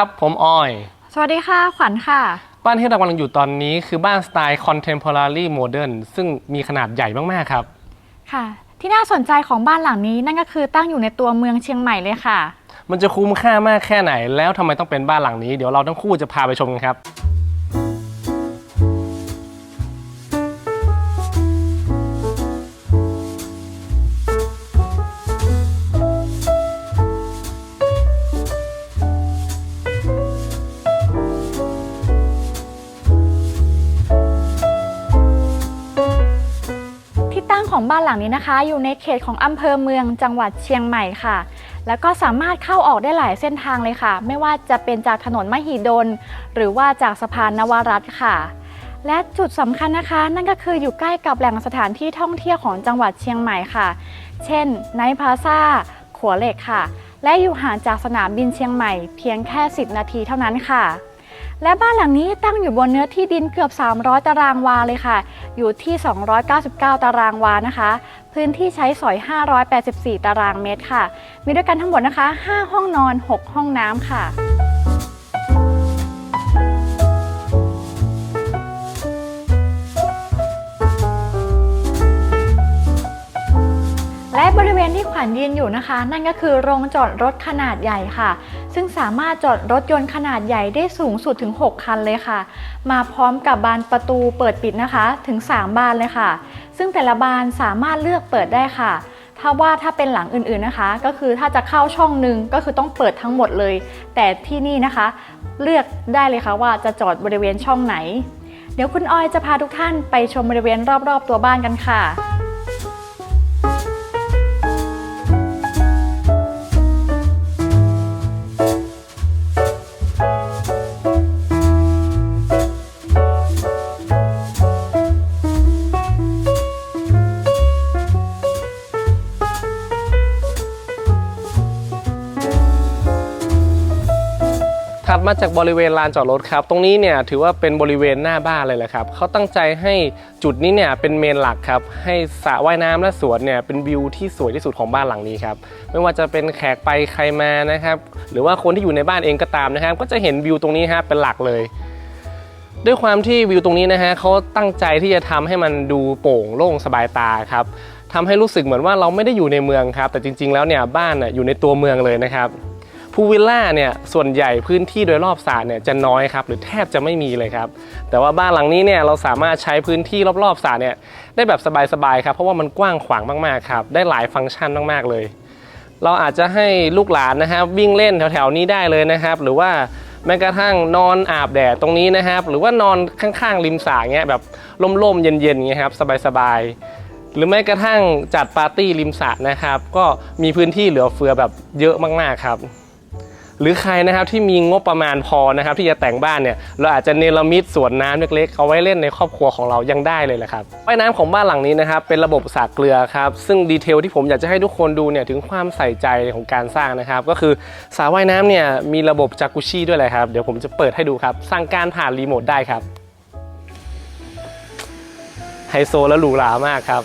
ครับผมออย สวัสดีค่ะ ขวัญค่ะ บ้านที่เรากำลังอยู่ตอนนี้คือบ้านสไตล์ contemporary modern ซึ่งมีขนาดใหญ่มาก ๆ ครับ ค่ะ ที่น่าสนใจของบ้านหลังนี้นั่นก็คือตั้งอยู่ในตัวเมืองเชียงใหม่เลยค่ะ มันจะคุ้มค่ามากแค่ไหน แล้วทำไมต้องเป็นบ้านหลังนี้ เดี๋ยวเราทั้งคู่จะพาไปชมกันครับ บ้านหลังนี้นะคะ อยู่ในเขตของอำเภอเมืองจังหวัดเชียงใหม่ค่ะ แล้วก็สามารถเข้าออกได้หลายเส้นทางเลยค่ะ ไม่ว่าจะเป็นจากถนนมหิดล หรือว่าจากสะพานนวรัตน์ค่ะ และจุดสำคัญนะคะ นั่นก็คืออยู่ใกล้กับแหล่งสถานที่ท่องเที่ยวของจังหวัดเชียงใหม่ค่ะ เช่นไนท์พาซาขัวเหล็กค่ะ และอยู่ห่างจากสนามบินเชียงใหม่ เพียงแค่ 10 นาทีเท่านั้นค่ะ และบ้านหลังนี้ตั้งอยู่บนเนื้อที่ดินเกือบ 300 ตารางวาเลยค่ะ อยู่ที่ 299 ตารางวานะคะ พื้นที่ใช้สอย 584 ตารางเมตรค่ะ มีด้วยกันทั้งหมดนะคะ 5 ห้องนอน 6 ห้องน้ำค่ะ ขวัญยืนอยู่นะคะ นั่นก็คือโรงจอดรถขนาดใหญ่ค่ะ ซึ่งสามารถจอดรถยนต์ขนาดใหญ่ได้สูงสุดถึง 6 คันเลยค่ะ มาพร้อมกับบานประตูเปิดปิดนะคะถึง 3 บานเลยค่ะ ซึ่งแต่ละบานสามารถเลือกเปิดได้ค่ะ ถ้าว่าถ้าเป็นหลังอื่นๆนะคะ ก็คือถ้าจะเข้าช่องหนึ่งก็คือต้องเปิดทั้งหมดเลย แต่ที่นี่นะคะ เลือกได้เลยค่ะว่าจะจอดบริเวณช่องไหน เดี๋ยวคุณออยจะพาทุกท่านไปชมบริเวณรอบๆตัวบ้านกันค่ะ มาจากบริเวณลานจอดรถครับ ตรงนี้เนี่ยถือว่าเป็นบริเวณหน้าบ้านเลยแหละครับเขาตั้งใจให้จุดนี้เนี่ยเป็นเมนหลักครับ ให้สระว่ายน้ำและสวนเนี่ยเป็นวิวที่สวยที่สุดของบ้านหลังนี้ครับไม่ว่าจะเป็นแขกไปใครมานะครับ หรือว่าคนที่อยู่ในบ้านเองก็ตามนะครับ ก็จะเห็นวิวตรงนี้ฮะเป็นหลักเลยด้วยความที่วิวตรงนี้นะฮะเขาตั้งใจที่จะทำให้มันดูโปร่งโล่งสบายตาครับทำให้รู้สึกเหมือนว่าเราไม่ได้อยู่ในเมืองครับ แต่จริง ๆ แล้วเนี่ยบ้านอยู่ในตัวเมืองเลยนะครับ พูวิลล่าเนี่ยส่วนใหญ่พื้นที่โดยรอบสระเนี่ยจะน้อยครับหรือแทบจะไม่มีเลยครับแต่ว่าบ้านหลังนี้เนี่ยเราสามารถใช้พื้นที่รอบๆสระเนี่ยได้แบบสบายๆครับเพราะว่ามันกว้างขวางมากๆครับได้หลายฟังก์ชันมากๆเลย เราอาจจะให้ลูกหลานนะครับวิ่งเล่นแถวๆนี้ได้เลยนะครับ หรือว่าแม้กระทั่งนอนอาบแดดตรงนี้นะครับ หรือว่านอนข้างๆริมสระเงี้ยแบบร่มๆเย็นๆเงี้ยครับสบายๆหรือแม้กระทั่งจัดปาร์ตี้ริมสระนะครับ ก็มีพื้นที่เหลือเฟือแบบเยอะมาก ๆ ครับ หรือใครนะครับที่มีงบประมาณพอนะครับที่จะแต่งบ้านเนี่ยเราอาจจะเนรมิตสวนน้ำเล็กๆเอาไว้เล่นในครอบครัวของเรายังได้เลยแหละครับว่ายน้ำของบ้านหลังนี้นะครับเป็นระบบสระเกลือครับซึ่งดีเทลที่ผมอยากจะให้ทุกคนดูเนี่ยถึงความใส่ใจของการสร้างนะครับ ก็คือสระว่ายน้ำเนี่ยมีระบบจากุชิด้วยเลยครับเดี๋ยวผมจะเปิดให้ดูครับสั่งการผ่านรีโมทได้ครับไฮโซและหรูหรามากครับ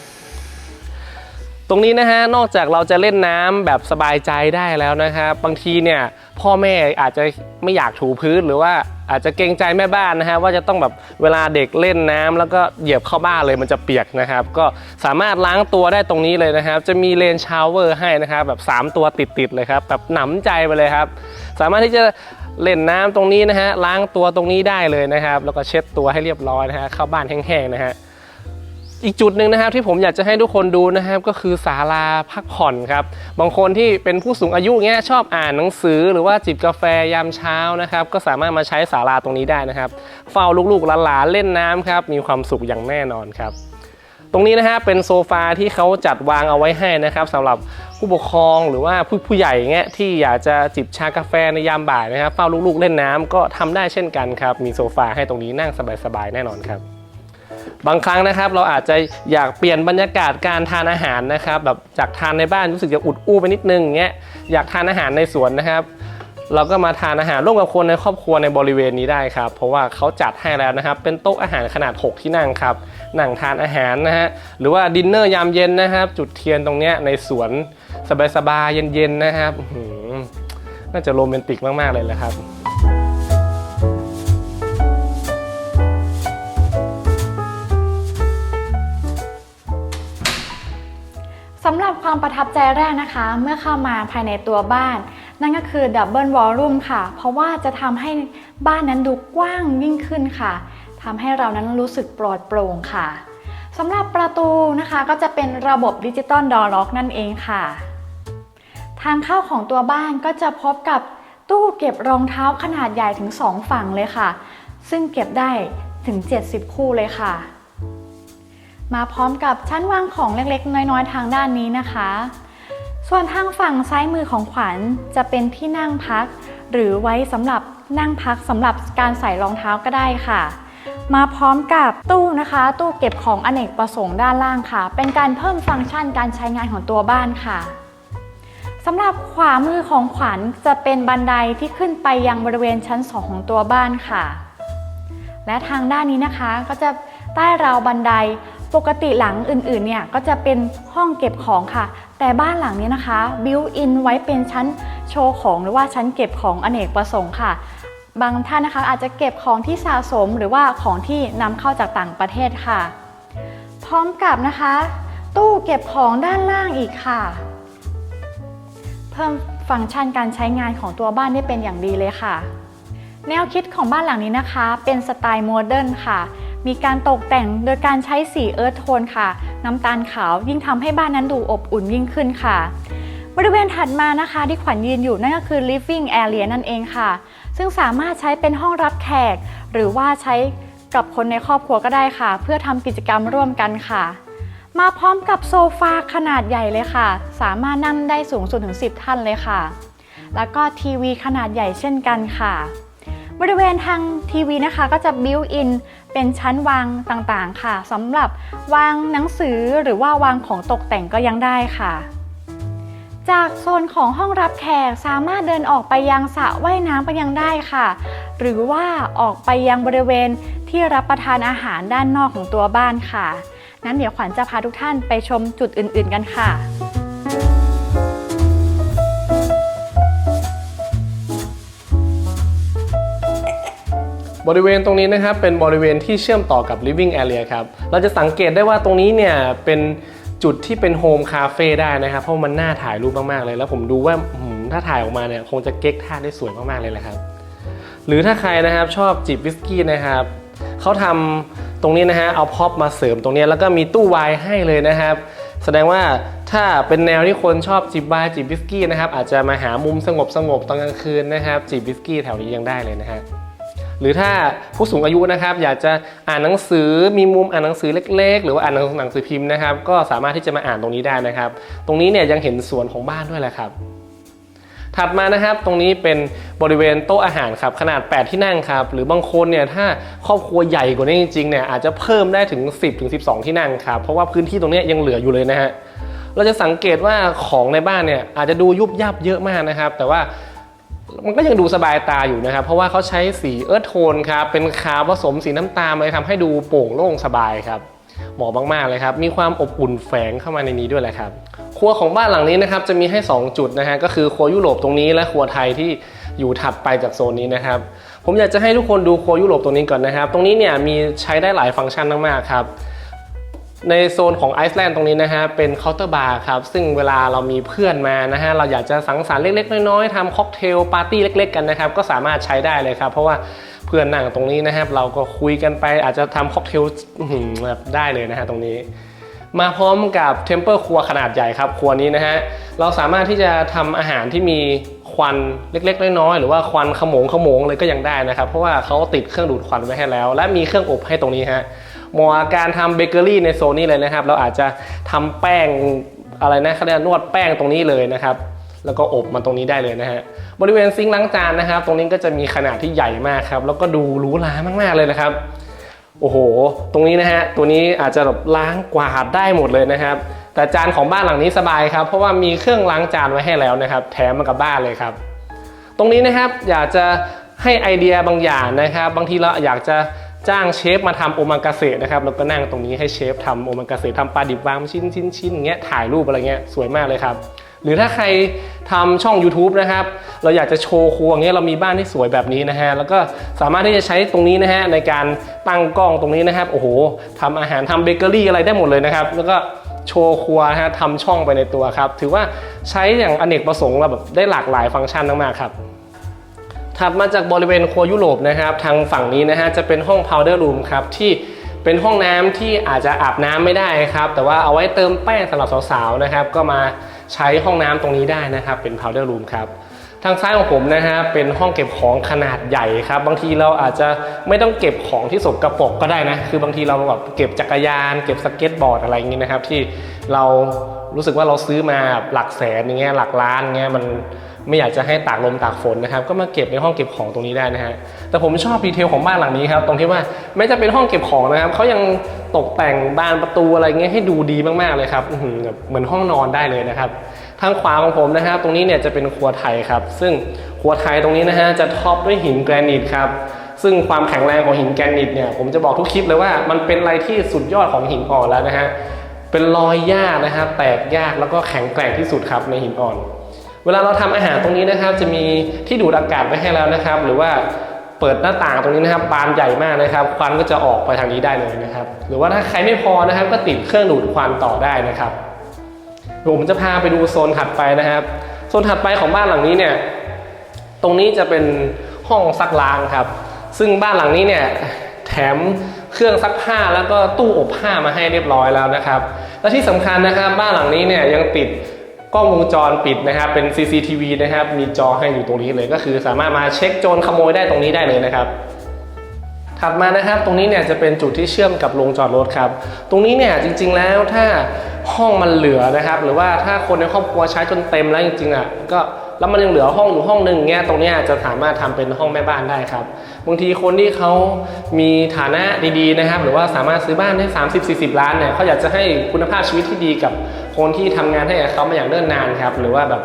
ตรงนี้นะฮะนอกจากเราจะเล่นน้ำแบบสบายใจได้แล้วนะครับ บางทีเนี่ย พ่อแม่อาจจะไม่อยากถูพื้นหรือว่าอาจจะเกรงใจแม่บ้านนะฮะว่าจะต้องแบบเวลาเด็กเล่นน้ำแล้วก็เหยียบเข้าบ้านเลยมันจะเปียกนะครับ ก็สามารถล้างตัวได้ตรงนี้เลยนะครับ จะมีเลนชาวเวอร์ให้นะครับแบบ 3 ตัวติดๆเลยครับแบบหนำใจไปเลยครับ สามารถที่จะเล่นน้ำตรงนี้นะฮะล้างตัวตรงนี้ได้เลยนะครับ แล้วก็เช็ดตัวให้เรียบร้อยนะฮะเข้าบ้านแห้งๆนะฮะ อีกจุดหนึ่งนะครับที่ผมอยากจะให้ทุกคนดูนะครับก็คือศาลาพักผ่อนครับบางคนที่เป็นผู้สูงอายุเงี้ยชอบอ่านหนังสือหรือว่าจิบกาแฟยามเช้านะครับก็สามารถมาใช้ศาลาตรงนี้ได้นะครับ เฝ้าลูกๆหลานๆเล่นน้ำครับมีความสุขอย่างแน่นอนครับตรงนี้นะฮะเป็นโซฟาที่เขาจัดวางเอาไว้ให้นะครับสำหรับผู้ปกครองหรือว่าผู้ผู้ใหญ่เงี้ยที่อยากจะจิบชากาแฟในยามบ่ายนะครับเฝ้าลูกๆเล่นน้ำก็ทำได้เช่นกันครับมีโซฟาให้ตรงนี้นั่งสบายๆแน่นอนครับ บางครั้งนะครับเราอาจจะอยากเปลี่ยนบรรยากาศการทานอาหารนะครับแบบจากทานในบ้านรู้สึกจะอุดอู้ไปนิดนึงเงี้ยอยากทานอาหารในสวนนะครับเราก็มาทานอาหารร่วมกับคนในครอบครัวในบริเวณนี้ได้ครับ เพราะว่าเขาจัดให้แล้วนะครับ เป็นโต๊ะอาหารขนาด 6 ที่นั่งครับ นั่งทานอาหารนะฮะ หรือว่าดินเนอร์ยามเย็นนะครับ จุดเทียนตรงเนี้ยในสวนสบายๆเย็นๆนะครับ น่าจะโรแมนติกมากๆเลยแหละครับ ความประทับใจแรกนะคะ เมื่อเข้ามาภายในตัวบ้าน นั่นก็คือดับเบิลวอลลุ่มค่ะ เพราะว่าจะทำให้บ้านนั้นดูกว้างยิ่งขึ้นค่ะทำให้เรานั้นรู้สึกปลอดโปร่งค่ะสำหรับประตูนะคะก็จะเป็นระบบดิจิตอลดอร์ล็อกนั่นเองค่ะ ทางเข้าของตัวบ้านก็จะพบกับตู้เก็บรองเท้าขนาดใหญ่ถึง 2 ฝั่งเลยค่ะ ซึ่งเก็บได้ถึง 70 คู่เลยค่ะ มาพร้อมกับชั้นวางของเล็กๆ น้อยๆ ทางด้านนี้นะคะ ส่วนทางฝั่งซ้ายมือของขวัญจะเป็นที่นั่งพัก หรือไว้สำหรับนั่งพักสำหรับการใส่รองเท้าก็ได้ค่ะ มาพร้อมกับตู้นะคะ ตู้เก็บของอเนกประสงค์ด้านล่างค่ะ เป็นการเพิ่มฟังก์ชันการใช้งานของตัวบ้านค่ะสำหรับขวามือของขวัญจะเป็นบันไดที่ขึ้นไปยังบริเวณชั้น2ของตัวบ้านค่ะ และทางด้านนี้นะคะก็จะใต้ราวบันได ปกติหลังอื่นๆเนี่ยก็จะเป็นห้องเก็บของค่ะ แต่บ้านหลังนี้นะคะบิวอินไว้เป็นชั้นโชว์ของหรือว่าชั้นเก็บของอเนกประสงค์ค่ะ บางท่านนะคะอาจจะเก็บของที่สะสมหรือว่าของที่นำเข้าจากต่างประเทศค่ะ พร้อมกับนะคะ ตู้เก็บของด้านล่างอีกค่ะ เพิ่มฟังก์ชันการใช้งานของตัวบ้านได้เป็นอย่างดีเลยค่ะ แนวคิดของบ้านหลังนี้นะคะ เป็นสไตล์โมเดิร์นค่ะ มีการตกแต่งโดยการใช้สีเอิร์ธโทนค่ะ น้ำตาลขาวยิ่งทำให้บ้านนั้นดูอบอุ่นยิ่งขึ้นค่ะ บริเวณถัดมานะคะที่ขวัญยืนอยู่นั่นก็คือ living area นั่นเองค่ะ ซึ่งสามารถใช้เป็นห้องรับแขก หรือว่าใช้กับคนในครอบครัวก็ได้ค่ะ เพื่อทำกิจกรรมร่วมกันค่ะมาพร้อมกับโซฟาขนาดใหญ่เลยค่ะ สามารถนั่งได้สูงสุดถึง 10 ท่านเลยค่ะ แล้วก็ทีวีขนาดใหญ่เช่นกันค่ะ บริเวณทางทีวีนะคะก็จะบิวอิน เป็นชั้นวางต่างๆค่ะสำหรับวางหนังสือหรือว่าวางของตกแต่งก็ยังได้ค่ะ จากโซนของห้องรับแขกสามารถเดินออกไปยังสระว่ายน้ำไปยังได้ค่ะ หรือว่าออกไปยังบริเวณที่รับประทานอาหารด้านนอกของตัวบ้านค่ะ นั้นเดี๋ยวขวัญจะพาทุกท่านไปชมจุดอื่น ๆ กันค่ะ บริเวณตรงนี้นะครับเป็นบริเวณที่เชื่อมต่อกับ living area ครับ เราจะสังเกตได้ว่าตรงนี้เนี่ยเป็นจุดที่เป็นโฮมคาเฟ่ได้นะครับ เพราะมันน่าถ่ายรูปมากๆเลย แล้วผมดูว่าถ้าถ่ายออกมาเนี่ยคงจะเก๊กท่าได้สวยมากๆเลยแหละครับ หรือถ้าใครนะครับชอบจิบวิสกี้นะครับเขาทำตรงนี้นะฮะเอาพ็อปมาเสริมตรงนี้แล้วก็มีตู้ไวน์ให้เลยนะครับ แสดงว่าถ้าเป็นแนวที่คนชอบจิบไวน์จิบวิสกี้นะครับอาจจะมาหามุมสงบสงบๆตอนกลางคืนนะครับจิบวิสกี้แถวนี้ยังได้เลยนะฮะ หรือถ้าผู้สูงอายุนะครับ อยากจะอ่านหนังสือมีมุมอ่านหนังสือเล็ก ๆ หรือว่าอ่านหนังสือพิมพ์นะครับ ก็สามารถที่จะมาอ่านตรงนี้ได้นะครับ ตรงนี้เนี่ยยังเห็นสวนของบ้านด้วยแหละครับถัดมานะครับตรงนี้เป็นบริเวณโต๊ะอาหารครับขนาด 8 ที่นั่งครับหรือบางคนเนี่ยถ้าครอบครัวใหญ่กว่านี้จริงๆเนี่ยอาจจะเพิ่มได้ถึง 10ถึง12 ที่นั่งครับเพราะว่าพื้นที่ตรงนี้ยังเหลืออยู่เลยนะฮะเราจะสังเกตว่าของในบ้านเนี่ยอาจจะดูยุบยับเยอะมากนะครับ แต่ว่า มันก็ยังดูสบายตาอยู่นะครับ เพราะว่าเขาใช้สีเอิร์ธโทนครับ เป็นขาวผสมสีน้ำตาลมาทำให้ดูโปร่งโล่งสบายครับ เหมาะมากๆเลยครับ มีความอบอุ่นแฝงเข้ามาในนี้ด้วยแหละครับ ครัวของบ้านหลังนี้นะครับจะมีให้ 2 จุดนะฮะ ก็คือครัวยุโรปตรงนี้และครัวไทยที่อยู่ถัดไปจากโซนนี้นะครับ ผมอยากจะให้ทุกคนดูครัวยุโรปตรงนี้ก่อนนะครับ ตรงนี้เนี่ยมีใช้ได้หลายฟังก์ชันมากๆครับ ในโซนของไอซ์แลนด์ตรงนี้นะฮะเป็นเคาน์เตอร์บาร์ครับ ซึ่งเวลาเรามีเพื่อนมานะฮะเราอยากจะสังสรรค์เล็กๆ น้อยๆทำค็อกเทลปาร์ตี้เล็ก ๆ กันนะครับ ก็สามารถใช้ได้เลยครับ เพราะว่าเพื่อนนั่งตรงนี้นะครับ เราก็คุยกันไปอาจจะทำค็อกเทลแบบได้เลยนะฮะตรงนี้ มาพร้อมกับเทมเปอร์ครัวขนาดใหญ่ครับครัวนี้นะฮะเราสามารถที่จะทำอาหารที่มีควันเล็กๆ น้อยๆหรือว่าควันขโมงขโมงเลยก็ยังได้นะครับ เพราะว่าเขาติดเครื่องดูดควันไว้ให้แล้ว และมีเครื่องอบให้ตรงนี้ฮะ หมาะกับการทำเบเกอรี่ในโซนนี้เลยนะครับ เราอาจจะทำแป้งอะไรนะเขาเรียกนวดแป้งตรงนี้เลยนะครับแล้วก็อบมันตรงนี้ได้เลยนะฮะบริเวณซิงค์ล้างจานนะครับ ตรงนี้ก็จะมีขนาดที่ใหญ่มากครับ แล้วก็ดูหรูหรามากๆเลยนะครับ โอ้โห ตรงนี้นะฮะตัวนี้อาจจะแบบล้างกวาดได้หมดเลยนะครับ แต่จานของบ้านหลังนี้สบายครับ เพราะว่ามีเครื่องล้างจานไว้ให้แล้วนะครับ แถมมากับบ้านเลยครับ ตรงนี้นะครับอยากจะให้ไอเดียบางอย่างนะครับ บางทีเราอยากจะ จ้างเชฟมาทำโอมากาเสะนะครับแล้วก็นั่งตรงนี้ให้เชฟทำโอมากาเสะทำปลาดิบวางชิ้นชิ้นชิ้นอย่างเงี้ยถ่ายรูปอะไรเงี้ยสวยมากเลยครับ หรือถ้าใครทำช่อง YouTube นะครับ เราอยากจะโชว์ครัวเงี้ยเรามีบ้านที่สวยแบบนี้นะฮะแล้วก็สามารถที่จะใช้ตรงนี้นะฮะในการตั้งกล้องตรงนี้นะครับโอ้โหทำอาหารทำเบเกอรี่อะไรได้หมดเลยนะครับ แล้วก็โชว์ครัวฮะทำช่องไปในตัวครับ ถือว่าใช้อย่างอเนกประสงค์เราแบบได้หลากหลายฟังก์ชันมากๆครับ ถัดมาจากบริเวณครัวยุโรปนะครับ ทางฝั่งนี้นะฮะจะเป็นห้อง powder room ครับที่เป็นห้องน้ำที่อาจจะอาบน้ำไม่ได้ครับ แต่ว่าเอาไว้เติมแป้งสำหรับสาวๆนะครับ ก็มาใช้ห้องน้ำตรงนี้ได้นะครับ เป็น powder room ครับทางซ้ายของผมนะฮะเป็นห้องเก็บของขนาดใหญ่ครับ บางทีเราอาจจะไม่ต้องเก็บของที่สกปรกก็ได้นะ คือบางทีเราแบบเก็บจักรยาน เก็บสเก็ตบอร์ดอะไรอย่างงี้นะครับ ที่เรารู้สึกว่าเราซื้อมาหลักแสนอย่างเงี้ยหลักล้านอย่างเงี้ยมัน ไม่อยากจะให้ตากลมตากฝนนะครับก็มาเก็บในห้องเก็บของตรงนี้ได้นะฮะแต่ผมชอบดีเทลของบ้านหลังนี้ครับตรงที่ว่าแม้จะเป็นห้องเก็บของนะครับเขายังตกแต่งบานประตูอะไรเงี้ยให้ดูดีมากๆเลยครับเหมือนห้องนอนได้เลยนะครับทางขวาของผมนะฮะตรงนี้เนี่ยจะเป็นครัวไทยครับ ซึ่งครัวไทยตรงนี้นะฮะจะท็อปด้วยหินแกรนิตครับซึ่งความแข็งแรงของหินแกรนิตเนี่ยผมจะบอกทุกคลิปเลยว่ามันเป็นอะไรที่สุดยอดของหินอ่อนแล้วนะฮะเป็นรอยยากนะครับแตกยากแล้วก็แข็งแกร่งที่สุดครับในหินอ่อน เวลาเราทำอาหารตรงนี้นะครับ จะมีที่ดูดอากาศไว้ให้แล้วนะครับ หรือว่าเปิดหน้าต่างตรงนี้นะครับบานใหญ่มากนะครับ ควันก็จะออกไปทางนี้ได้เลยนะครับ หรือว่าถ้าใครไม่พอนะครับ ก็ติดเครื่องดูดควันต่อได้นะครับผมจะพาไปดูโซนถัดไปนะครับ โซนถัดไปของบ้านหลังนี้เนี่ย ตรงนี้จะเป็นห้องซักล้างครับ ซึ่งบ้านหลังนี้เนี่ยแถมเครื่องซักผ้าแล้วก็ตู้อบผ้ามาให้เรียบร้อยแล้วนะครับ และที่สำคัญนะครับ บ้านหลังนี้เนี่ยยังติด กล้องวงจรปิดนะครับเป็น CCTV นะครับมีจอให้อยู่ตรงนี้เลยก็คือ สามารถมาเช็คโจรขโมยได้ตรงนี้ได้เลยนะครับ ถัดมานะครับตรงนี้เนี่ยจะเป็นจุดที่เชื่อมกับโรงจอดรถครับ ตรงนี้เนี่ยจริง ๆแล้วถ้าห้องมันเหลือนะครับ หรือว่าถ้าคนในครอบครัวใช้จนเต็มแล้วจริงๆอะก็ แล้วมันยังเหลือห้องอยู่ห้องหนึ่งเงี้ยตรงเนี้ยจะสามารถทำเป็นห้องแม่บ้านได้ครับบางทีคนที่เขามีฐานะดีๆนะครับ หรือว่าสามารถซื้อบ้านได้ 30-40 ล้านเนี่ยเขาอยากจะให้คุณภาพชีวิตที่ดีกับคนที่ทำงานให้กับเขามาอย่างเนิ่นนานครับหรือว่าแบบ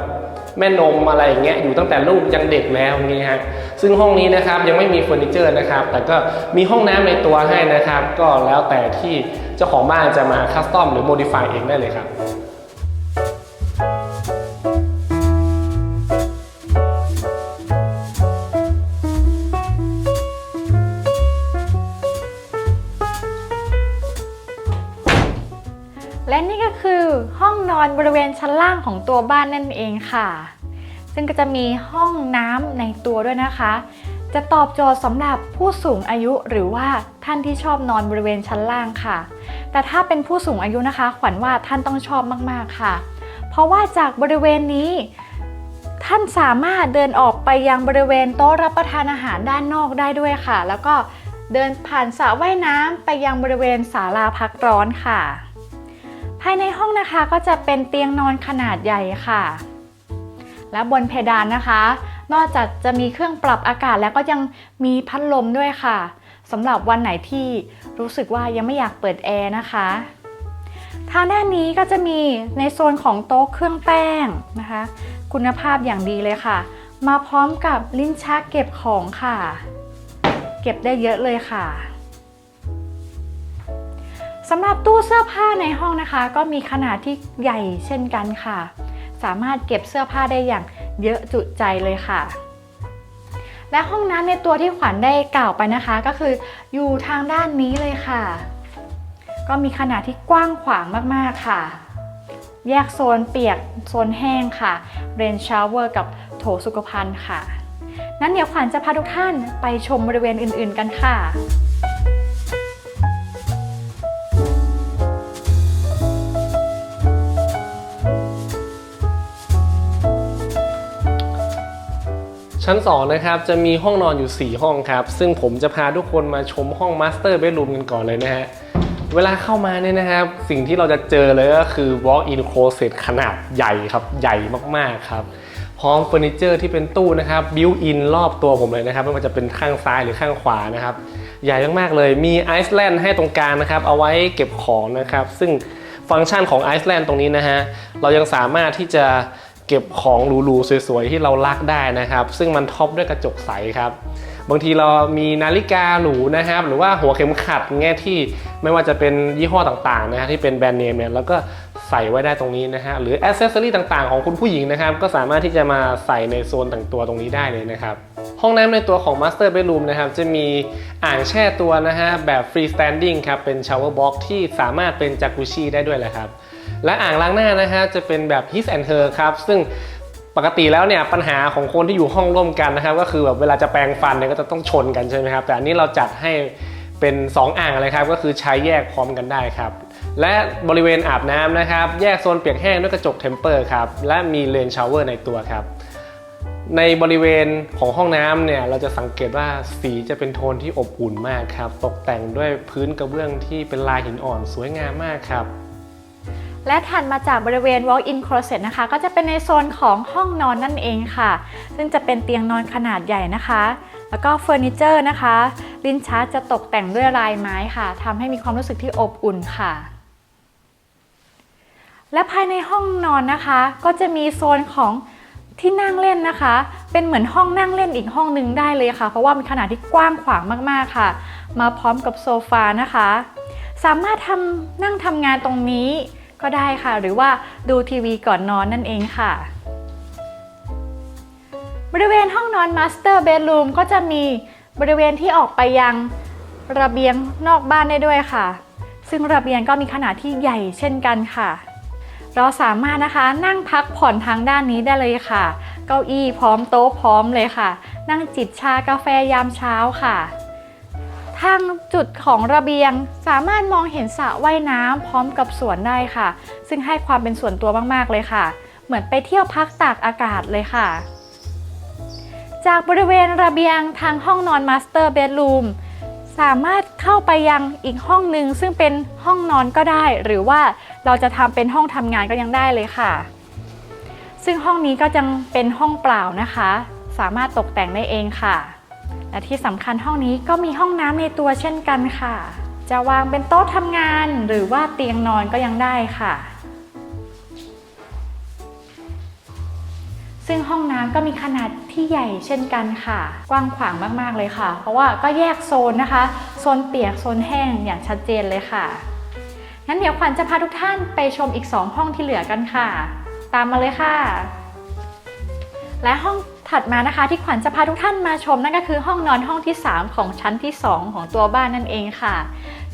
แม่นมอะไรอย่างเงี้ยอยู่ตั้งแต่ลูกยังเด็กแล้วอย่างเงี้ยฮะซึ่งห้องนี้นะครับยังไม่มีเฟอร์นิเจอร์นะครับ แต่ก็มีห้องน้ำในตัวให้นะครับ ก็แล้วแต่ที่เจ้าของบ้านจะมาคัสตอมหรือโมดิฟายเองได้เลยครับ ห้องนอนบริเวณชั้นล่างของตัวบ้านนั่นเองค่ะ ซึ่งก็จะมีห้องน้ำในตัวด้วยนะคะ จะตอบโจทย์สำหรับผู้สูงอายุหรือว่าท่านที่ชอบนอนบริเวณชั้นล่างค่ะ แต่ถ้าเป็นผู้สูงอายุนะคะ ขวัญว่าท่านต้องชอบมากๆค่ะ เพราะว่าจากบริเวณนี้ท่านสามารถเดินออกไปยังบริเวณโต๊ะรับประทานอาหารด้านนอกได้ด้วยค่ะ แล้วก็เดินผ่านสระว่ายน้ำไปยังบริเวณศาลาพักร้อนค่ะายในห้องนะคะก็จะเป็นเตียงนอนขนาดใหญ่ค่ะ และบนเพดานนะคะ นอกจากจะมีเครื่องปรับอากาศแล้วก็ยังมีพัดลมด้วยค่ะสำหรับวันไหนที่รู้สึกว่ายังไม่อยากเปิดแอร์นะคะทางด้านนี้ก็จะมีในโซนของโต๊ะเครื่องแป้งนะคะ คุณภาพอย่างดีเลยค่ะ มาพร้อมกับลิ้นชักเก็บของค่ะ เก็บได้เยอะเลยค่ะ สำหรับตู้เสื้อผ้าในห้องนะคะ ก็มีขนาดที่ใหญ่เช่นกันค่ะ สามารถเก็บเสื้อผ้าได้อย่างเยอะจุใจเลยค่ะ และห้องน้ำในตัวที่ขวัญได้กล่าวไปนะคะ ก็คืออยู่ทางด้านนี้เลยค่ะ ก็มีขนาดที่กว้างขวางมากๆค่ะ แยกโซนเปียกโซนแห้งค่ะเรนชาวเวอร์กับโถสุขภัณฑ์ค่ะนั้นเดี๋ยวขวัญจะพาทุกท่านไปชมบริเวณอื่น ๆ กันค่ะ ชั้น 2 นะครับจะมีห้องนอนอยู่ 4 ห้องครับ ซึ่งผมจะพาทุกคนมาชมห้องมาสเตอร์เบดรูมกันก่อนเลยนะฮะ เวลาเข้ามาเนี่ยนะครับ สิ่งที่เราจะเจอเลยก็คือ walk-in closet ขนาดใหญ่ครับ ใหญ่มากๆครับ พร้อมเฟอร์นิเจอร์ที่เป็นตู้นะครับ built in รอบตัวผมเลยนะครับ ไม่ว่าจะเป็นข้างซ้ายหรือข้างขวานะครับ ใหญ่มากๆเลย มีไอซ์แลนด์ให้ตรงกลางนะครับ เอาไว้เก็บของนะครับ ซึ่งฟังก์ชันของไอซ์แลนด์ตรงนี้นะฮะ เรายังสามารถที่จะ เก็บของหรูๆสวยๆที่เรารักได้นะครับ ซึ่งมันท็อปด้วยกระจกใสครับ บางทีเรามีนาฬิกาหรูนะครับ หรือว่าหัวเข็มขัดเงี้ยที่ไม่ว่าจะเป็นยี่ห้อต่างๆนะฮะที่เป็นแบรนด์เนมเนี่ยแล้วก็ใส่ไว้ได้ตรงนี้นะฮะหรืออ c เซสซอรีต่างๆ ของคุณผู้หญิงนะครับ ก็สามารถที่จะมาใส่ในโซนแต่งตัวตรงนี้ได้เลยนะครับ ห้องน้ำในตัวของ Master Bedroom นะครับ จะมีอ่างแช่ตัวนะฮะแบบ Free Standing ครับเป็น Shower Box ที่สามารถเป็นจากุชิได้ด้วยแหละครับ และอ่างล้างหน้านะฮะจะเป็นแบบ his and her ครับ ซึ่งปกติแล้วเนี่ยปัญหาของคนที่อยู่ห้องร่วมกันนะครับ ก็คือแบบเวลาจะแปรงฟันเนี่ยก็จะต้องชนกันใช่ไหมครับ แต่อันนี้เราจัดให้เป็น 2 อ่างเลยครับ ก็คือใช้แยกพร้อมกันได้ครับ และบริเวณอาบน้ำนะครับ แยกโซนเปียกแห้งด้วยกระจกเทมเปอร์ครับ และมีเลนชาวเวอร์ในตัวครับ ในบริเวณของห้องน้ำเนี่ยเราจะสังเกตว่าสีจะเป็นโทนที่อบอุ่นมากครับ ตกแต่งด้วยพื้นกระเบื้องที่เป็นลายหินอ่อนสวยงามมากครับ และถัดมาจากบริเวณ walk-in closet นะคะ ก็จะเป็นในโซนของห้องนอนนั่นเองค่ะ ซึ่งจะเป็นเตียงนอนขนาดใหญ่นะคะ แล้วก็เฟอร์นิเจอร์นะคะ ลิ้นชักจะตกแต่งด้วยลายไม้ค่ะทำให้มีความรู้สึกที่อบอุ่นค่ะและภายในห้องนอนนะคะ ก็จะมีโซนของที่นั่งเล่นนะคะ เป็นเหมือนห้องนั่งเล่นอีกห้องหนึงได้เลยค่ะ เพราะว่ามีขนาดที่กว้างขวางมากๆค่ะ มาพร้อมกับโซฟานะคะ สามารถทำนั่งทำงานตรงนี้ ก็ได้ค่ะ หรือว่าดูทีวีก่อนนอนนั่นเองค่ะ บริเวณห้องนอน Master Bedroom ก็จะมีบริเวณที่ออกไปยังระเบียงนอกบ้านได้ด้วยค่ะ ซึ่งระเบียงก็มีขนาดที่ใหญ่เช่นกันค่ะ เราสามารถนะคะนั่งพักผ่อนทางด้านนี้ได้เลยค่ะ เก้าอี้พร้อมโต๊ะพร้อมเลยค่ะ นั่งจิบชากาแฟยามเช้าค่ะ ทางจุดของระเบียง สามารถมองเห็นสระว่ายน้ำพร้อมกับสวนได้ค่ะ ซึ่งให้ความเป็นส่วนตัวมากๆเลยค่ะ เหมือนไปเที่ยวพักตากอากาศเลยค่ะ จากบริเวณระเบียงทางห้องนอนมาสเตอร์เบดรูมสามารถเข้าไปยังอีกห้องหนึ่งซึ่งเป็นห้องนอนก็ได้ หรือว่าเราจะทำเป็นห้องทำงานก็ยังได้เลยค่ะ ซึ่งห้องนี้ก็ยังเป็นห้องเปล่านะคะ สามารถตกแต่งได้เองค่ะ และที่สำคัญห้องนี้ก็มีห้องน้ำในตัวเช่นกันค่ะ จะวางเป็นโต๊ะทำงานหรือว่าเตียงนอนก็ยังได้ค่ะ ซึ่งห้องน้ำก็มีขนาดที่ใหญ่เช่นกันค่ะ กว้างขวางมากๆเลยค่ะ เพราะว่าก็แยกโซนนะคะ โซนเปียกโซนแห้งอย่างชัดเจนเลยค่ะงั้นเดี๋ยวขวัญจะพาทุกท่านไปชมอีก 2 ห้องที่เหลือกันค่ะ ตามมาเลยค่ะ และห้อง ถัดมานะคะที่ขวัญจะพาทุกท่านมาชมนั่นก็คือห้องนอนห้องที่ 3 ของชั้นที่ 2 ของตัวบ้านนั่นเองค่ะ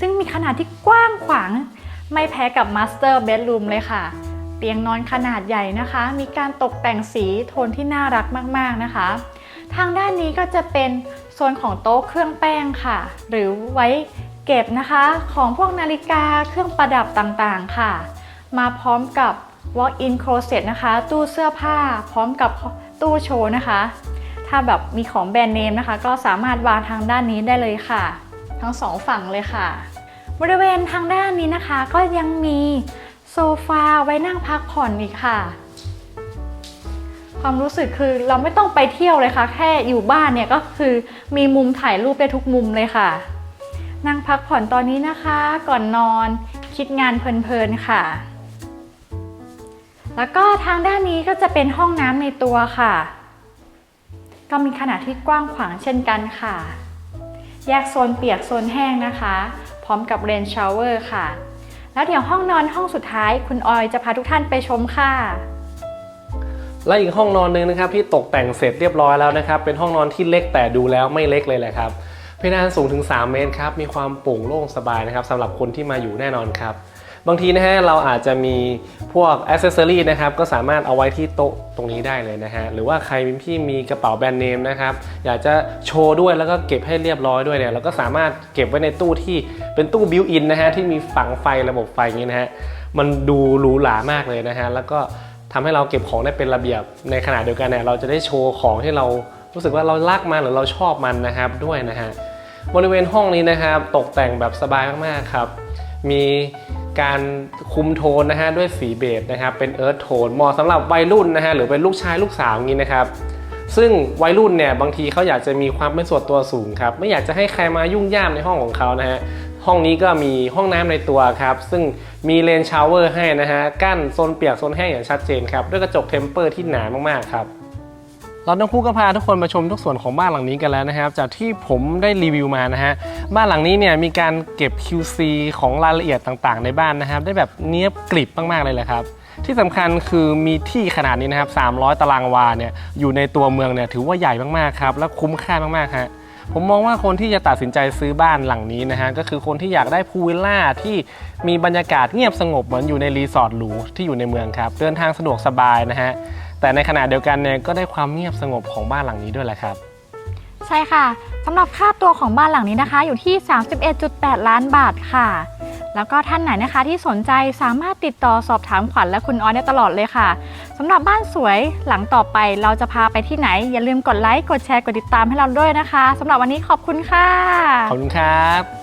ซึ่งมีขนาดที่กว้างขวางไม่แพ้กับ Master Bedroom เลยค่ะ เตียงนอนขนาดใหญ่นะคะ มีการตกแต่งสีโทนที่น่ารักมากๆนะคะ ทางด้านนี้ก็จะเป็นโซนของโต๊ะเครื่องแป้งค่ะ หรือไว้เก็บนะคะของพวกนาฬิกาเครื่องประดับต่างๆค่ะ มาพร้อมกับ walk-in closet นะคะ ตู้เสื้อผ้าพร้อมกับ ตู้โชว์นะคะ ถ้าแบบมีของแบรนด์เนมนะคะ ก็สามารถวางทางด้านนี้ได้เลยค่ะ ทั้งสองฝั่งเลยค่ะ บริเวณทางด้านนี้นะคะ ก็ยังมีโซฟาไว้นั่งพักผ่อนอีกค่ะ ความรู้สึกคือเราไม่ต้องไปเที่ยวเลยค่ะ แค่อยู่บ้านเนี่ยก็คือมีมุมถ่ายรูปได้ทุกมุมเลยค่ะ นั่งพักผ่อนตอนนี้นะคะ ก่อนนอนคิดงานเพลินๆค่ะ แล้วก็ทางด้านนี้ก็จะเป็นห้องน้ำในตัวค่ะ ก็มีขนาดที่กว้างขวางเช่นกันค่ะ แยกโซนเปียกโซนแห้งนะคะ พร้อมกับเรนชาวเวอร์ค่ะ แล้วเดี๋ยวห้องนอนห้องสุดท้ายคุณออยจะพาทุกท่านไปชมค่ะและอีกห้องนอนหนึ่งนะครับที่ตกแต่งเสร็จเรียบร้อยแล้วนะครับ เป็นห้องนอนที่เล็กแต่ดูแล้วไม่เล็กเลยแหละครับเพดานสูงถึง 3 เมตรครับมีความโปร่งโล่งสบายนะครับสำหรับคนที่มาอยู่แน่นอนครับ บางทีนะฮะเราอาจจะมีพวกอ c เซสซอรีนะครับก็สามารถเอาไว้ที่โต๊ะตรงนี้ได้เลยนะฮะหรือว่าใครที่มีกระเป๋าแบรนด์เนมนะครับอยากจะโชว์ด้วยแล้วก็เก็บให้เรียบร้อยด้วยเนี่ยเราก็สามารถเก็บไว้ในตู้ที่เป็นตู้บิวอินนะฮะที่มีฝังไฟระบบไฟอย่างนี้นะฮะมันดูหรูหรามากเลยนะฮะแล้วก็ทำให้เราเก็บของได้เป็นระเบียบในขณะเดียวกันเนี่ยเราจะได้โชว์ของที่เรารู้สึกว่าเรารักมันหรือเราชอบมันนะครับด้วยนะฮะบริเวณห้องนี้นะครับตกแต่งแบบสบายมากๆครับ มี การคุมโทนนะฮะด้วยสีเบจนะครับเป็นเอิร์ธโทนเหมาะสำหรับวัยรุ่นนะฮะหรือเป็นลูกชายลูกสาวงนี้นะครับซึ่งวัยรุ่นเนี่ยบางทีเขาอยากจะมีความเป็นส่วนตัวสูงครับไม่อยากจะให้ใครมายุ่งย่ามในห้องของเขานะฮะห้องนี้ก็มีห้องน้ำในตัวครับ ซึ่งมีเลนชาวเวอร์ให้นะฮะกั้นโซนเปียกโซนแห้งอย่างชัดเจนครับด้วยกระจกเทมเปอร์ที่หนามากๆครับ เราทั้งคู่ก็พาทุกคนมาชมทุกส่วนของบ้านหลังนี้กันแล้วนะครับ จากที่ผมได้รีวิวมานะฮะบ้านหลังนี้เนี่ยมีการเก็บ QC ของรายละเอียดต่างๆ ในบ้านนะครับ ได้แบบเนี้ยบกริบมากๆเลยแหละครับที่สำคัญคือมีที่ขนาดนี้นะครับ 300 ตารางวาเนี่ยอยู่ในตัวเมืองเนี่ยถือว่าใหญ่มากๆครับและคุ้มค่ามากๆฮะผมมองว่าคนที่จะตัดสินใจซื้อบ้านหลังนี้นะฮะก็คือคนที่อยากได้พูลวิลล่าที่มีบรรยากาศเงียบสงบเหมือนอยู่ในรีสอร์ทหรูที่อยู่ในเมืองครับ เดินทางสะดวกสบายนะฮะ แต่ในขณะเดียวกันเนี่ยก็ได้ความเงียบสงบของบ้านหลังนี้ด้วยแหละครับ ใช่ค่ะสำหรับค่าตัวของบ้านหลังนี้นะคะ อยู่ที่ 31.8 ล้านบาทค่ะ แล้วก็ท่านไหนนะคะที่สนใจสามารถติดต่อสอบถามขวัญและคุณออยได้ตลอดเลยค่ะสำหรับบ้านสวยหลังต่อไปเราจะพาไปที่ไหน อย่าลืมกดไลค์กดแชร์กดติดตามให้เราด้วยนะคะสำหรับวันนี้ขอบคุณค่ะ ขอบคุณครับ